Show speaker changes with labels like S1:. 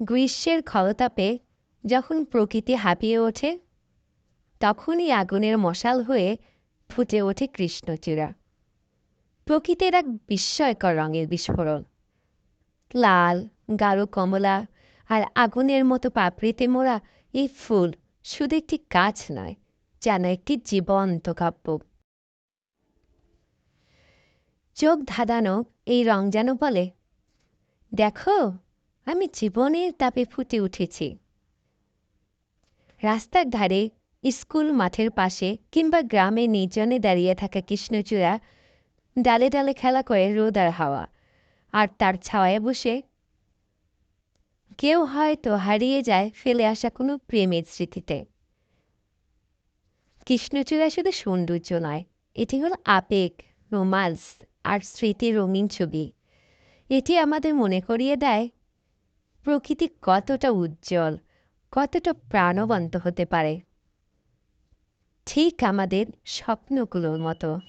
S1: গ্রীষ্মের খলতাপে যখন প্রকৃতি হাঁপিয়ে ওঠে, তখনই আগুনের মশাল হয়ে ফুটে ওঠে কৃষ্ণচূড়া। প্রকৃতির এক বিস্ময়কর রঙের বিস্ফোরণ। লাল, গাঢ় কমলা আর আগুনের মতো পাপড়িতে মোড়া এই ফুল শুধু একটি গাছ নয়, যেন একটি জীবন্ত কাব্য। চোখ ধাঁধানো এই রং যেন বলে, দেখো আমি জীবনের তাপে ফুটে উঠেছি। রাস্তার ধারে স্কুল মাঠের পাশে কিংবা গ্রামে নির্জনে দাঁড়িয়ে থাকা কৃষ্ণচূড়া ডালে ডালে খেলা করে রোদ আর হাওয়া আর তার ছাওয়ায় বসে কেউ হয়তো হারিয়ে যায় ফেলে আসা কোনো প্রেমের স্মৃতিতে। কৃষ্ণচূড়া শুধু সৌন্দর্য নয়, এটি হল আবেগ, রোমান্স আর স্মৃতির রঙিন ছবি। এটি আমাদের মনে করিয়ে দেয় প্রকৃতি কতটা উজ্জ্বল কতটা প্রাণবন্ত হতে পারে। ঠিক আমাদের স্বপ্নগুলোর মতো।